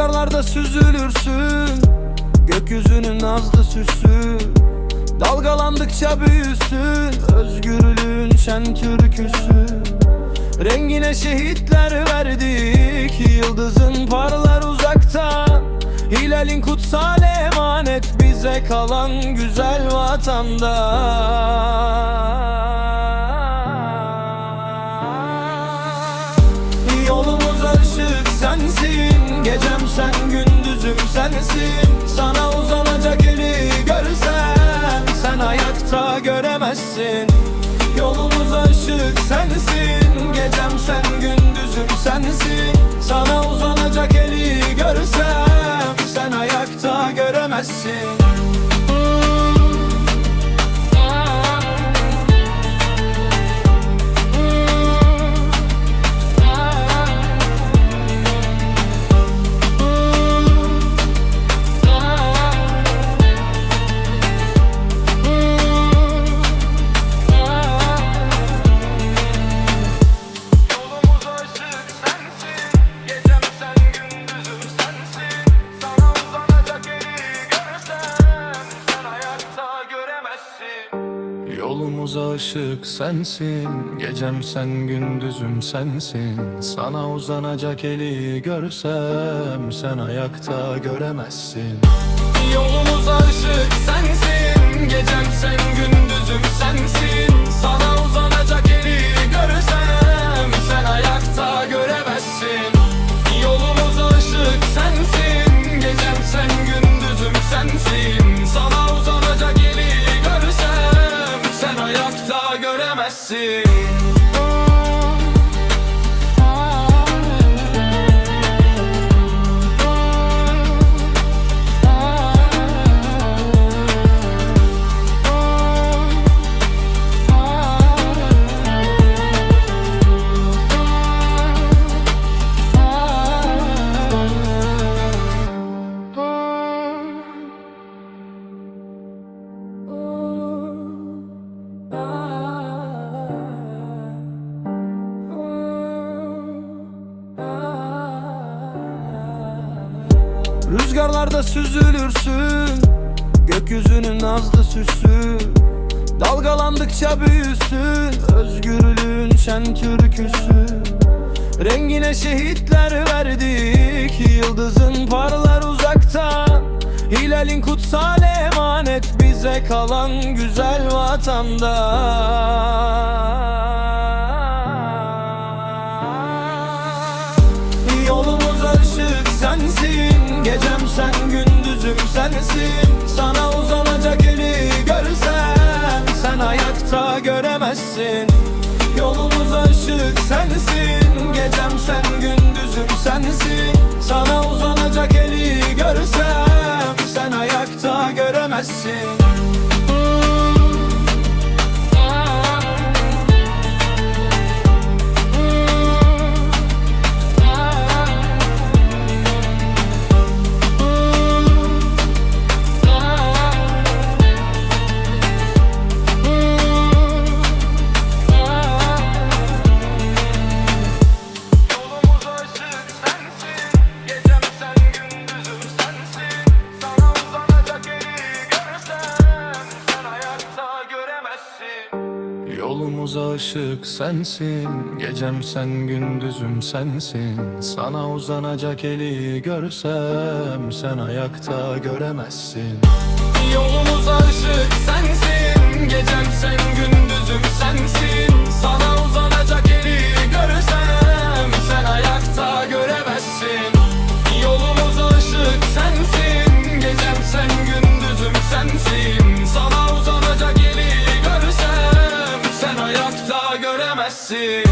Rüzgarlarda süzülürsün Gökyüzünün nazlı süsü. Dalgalandıkça büyüsün Özgürlüğün şen türküsü. Rengine şehitler verdik Yıldızın parlar uzakta. Hilalin kutsal emanet Bize kalan güzel vatanda. Yolumuz ışık sensin sen gündüzüm sensin. Sana uzanacak eli görsem Sen ayakta göremezsin. Yolumuz ışık sensin Gecem sen gündüzüm sensin. Sana uzanacak eli görsem Sen ayakta göremezsin Yolumuza ışık sensin. Gecem sen gündüzüm sensin. Sana uzanacak eli görsem Sen ayakta göremezsin. Yolumuza ışık sensin. Gecem sen gündüzüm sensin. Sana uzanacak eli görsem Rüzgarlarda süzülürsün Gökyüzünün nazlı süsü. Dalgalandıkça büyüsün Özgürlüğün şen türküsü. Rengine şehitler verdik Yıldızın parlar uzakta. Hilalin kutsal emanet Bize kalan güzel vatanda sensin Sana uzanacak eli görsem Sen ayakta göremezsin. Yolumuz ışık sensin Gecem sen gündüzüm sensin. Sana uzanacak eli görsem Sen ayakta göremezsin göremezsin Yolumuza ışık sensin. Gecem sen gündüzüm sensin. Sana uzanacak eli görsem Sen ayakta göremezsin. Yolumuza göremezsin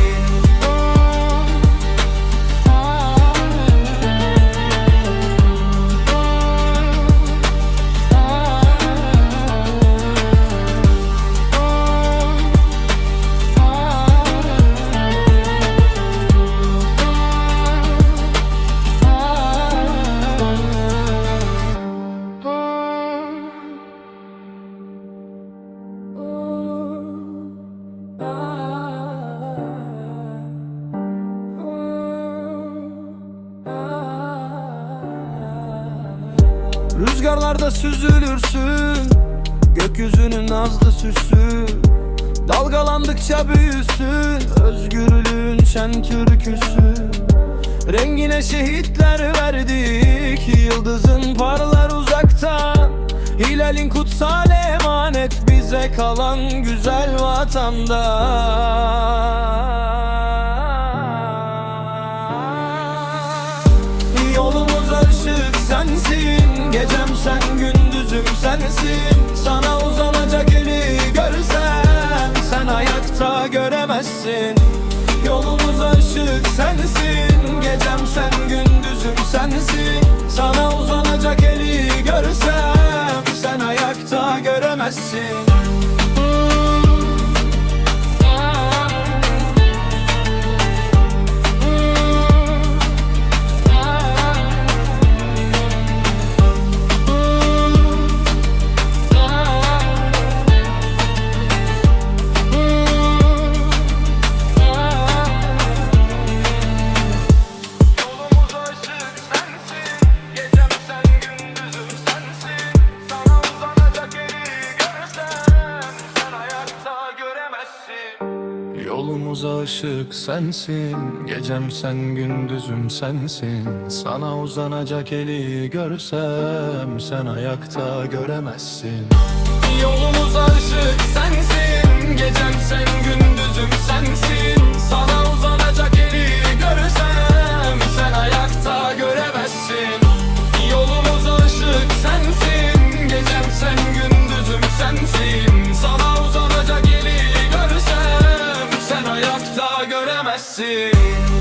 Yolda süzülürsün Gökyüzünün nazlı süsü. Dalgalandıkça büyüsün Özgürlüğün şen türküsü. Rengine şehitler verdik Yıldızın parlar uzakta. Hilalin kutsal emanet Bize kalan güzel vatanda sensin. Sana uzanacak eli görsem Sen ayakta göremezsin. Yolumuz ışık sensin Gecem sen gündüzüm sensin. Sana uzanacak eli görsem Sen ayakta göremezsin ışık sensin Gecem sen gündüzüm sensin. Sana uzanacak eli görsem Sen ayakta göremezsin. Yolumuza ışık sensin Gecem sen gündüzüm sensin göremezsin.